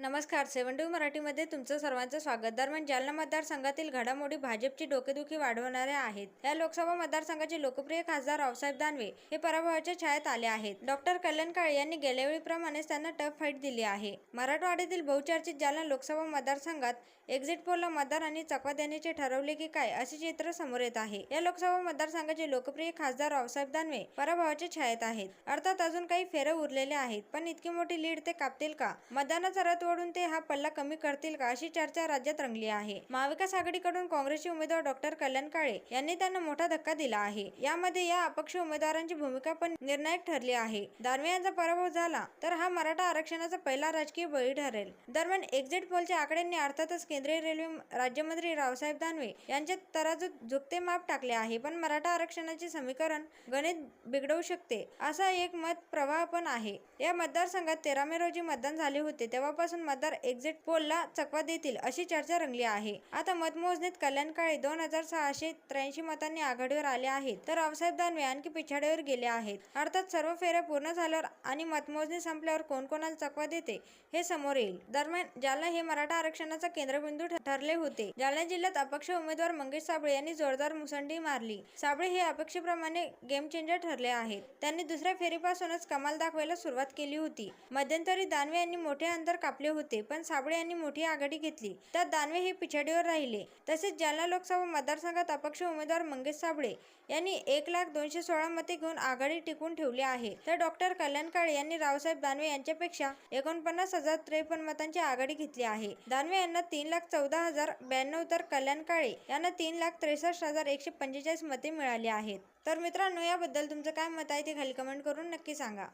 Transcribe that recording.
नमस्कार सेवन टू मराठीमध्ये तुमचं सर्वांचं स्वागत. दरम्यान जालना मतदारसंघातील घडामोडी भाजपची डोकेदुखी वाढवणाऱ्या आहेत. या लोकसभा मतदारसंघाचे लोकप्रिय खासदार रावसाहेब दानवे हे पराभवाच्या छायात आले आहेत. डॉक्टर कल्याण काळे यांनी गेल्यावेळीप्रमाणेच त्यांना टफ फाईट दिली आहे. मराठवाड्यातील बहुचर्चित जालना लोकसभा मतदारसंघात एक्झिट पोलला मतदारांनी चकवा देण्याचे ठरवले की काय असे चित्र समोर येत आहे. या लोकसभा मतदारसंघाचे लोकप्रिय खासदार रावसाहेब दानवे पराभवाच्या छायेत आहेत. अर्थात अजून काही फेरं उरलेले आहेत. पण इतकी मोठी लीड ते कापतील का? मतदानाचा रथ ओढून ते हा पल्ला कमी करतील का अशी चर्चा राज्यात रंगली आहे. महाविकास आघाडीकडून काँग्रेसचे उमेदवार डॉक्टर कल्याण काळे यांनी त्यांना मोठा धक्का दिला आहे. यामध्ये या अपक्ष उमेदवारांची भूमिका पण निर्णायक ठरली आहे. दानवे यांचा पराभव झाला तर हा मराठा आरक्षणाचा पहिला राजकीय बळी ठरेल. दरम्यान एक्झिट पोलच्या आकड्यांनी अर्थातच केंद्रीय रेल्वे राज्यमंत्री रावसाहेब दानवे यांच्या तराजूत झुकते माप टाकले आहे. पण मराठा आरक्षणाचे समीकरण गणित बिघडवू शकते असा एक मत प्रवाह पण आहे. या मतदारसंघात तेरा मे रोजी मतदान झाले होते. तेव्हापासून मतदार एक्झिट पोलला चकवा देतील अशी चर्चा रंगली आहे. आता मतमोजणीत कल्याण काळे दोन हजार सहाशे त्र्याऐंशी मतांनी आघाडीवर आले आहेत तर रावसाहेब दानवे आणखी पिछाडीवर गेले आहेत. अर्थात सर्व फेऱ्या पूर्ण झाल्यावर आणि मतमोजणी संपल्यावर कोण कोणाला चकवा देते हे समोर येईल. दरम्यान जालना हे मराठा आरक्षणाचा केंद्रबिंदू ठरले होते. जालना जिल्ह्यात अपक्ष उमेदवार मंगेश साबळे यांनी जोरदार मुसंडी मारली. साबळे हे अपेक्षेप्रमाणे गेम चेंजर ठरले आहेत. त्यांनी दुसऱ्या फेरीपासूनच कमाल दाखवायला सुरुवात केली होती. मध्यंतरी दानवे यांनी मोठे अंतर कापले होते. पण साबळे यांनी मोठी आघाडी घेतली. तर दानवे हे पिछाडीवर राहिले. तसेच जालना लोकसभा मतदारसंघात अपक्ष उमेदवार मंगेश साबळे यांनी एक लाख दोनशे सोळा मते घेऊन आघाडी टिकवून ठेवली आहे. तर डॉक्टर कल्याण काळे यांनी रावसाहेब दानवे यांच्यापेक्षा एकोणपन्नास हजार त्रेपन्न मतांची आघाडी घेतली आहे. दानवे यांना तीन लाख चौदा हजार ब्याण्णव तर कल्याण काळे यांना तीन लाख त्रेसष्ट हजार एकशे पंचेचाळीस मते मिळाली आहेत. तर मित्रांनो याबद्दल तुमचं काय मत आहे ते खाली कमेंट करून नक्की सांगा.